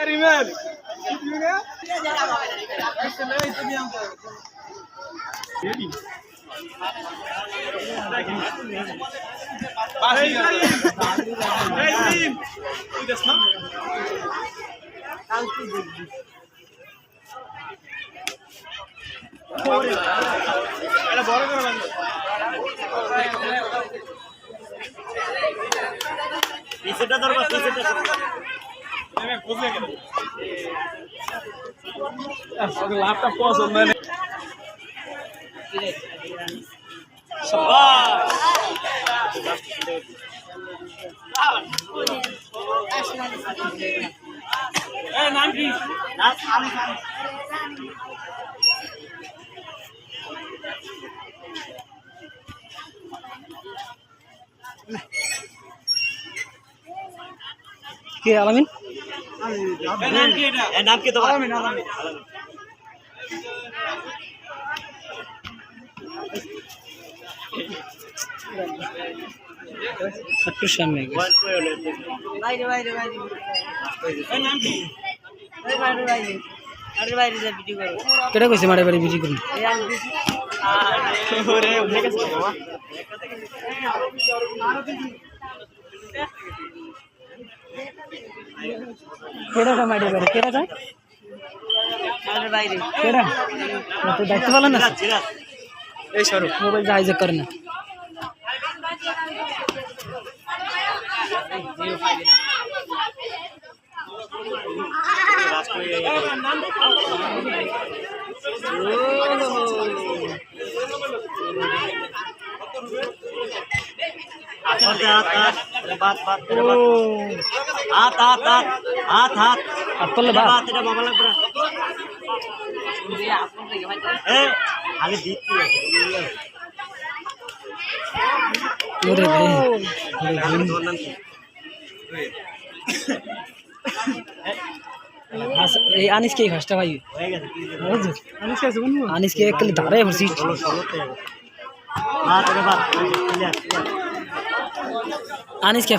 Remain বড় করে লাগবে পিছেটা ধরবা পিছেটা লাভটা পছন্দ নেই নাম কি? কে আলামিন? নাম কি এটা এর নাম কি তোমার একটু সামনে গেছে। বাইরে বাইরে বাইরে এর নাম কি এই বাইরে বাইরে আরে বাইরে যা ভিডিও করো কেটে কইছে মারে বাড়ি বিক্রি করুন এই আমি বেশি ওরে বাবা কেডাটা মারে বাড়ি? কেডাটা আরে বাইরে কেডা তো দেখতে পেলেন না এই মোবাইল হাইজেক করে না। হাত बात बात हाथ हाथ हाथ हाथ हाथ। तो बात। ए दीती है। अरे भाई। गाड़ी अनिस के भाई। अनिस के सुन अनिस के धारे भरसी हाँ तेरे बात। हाँ, আনিস কে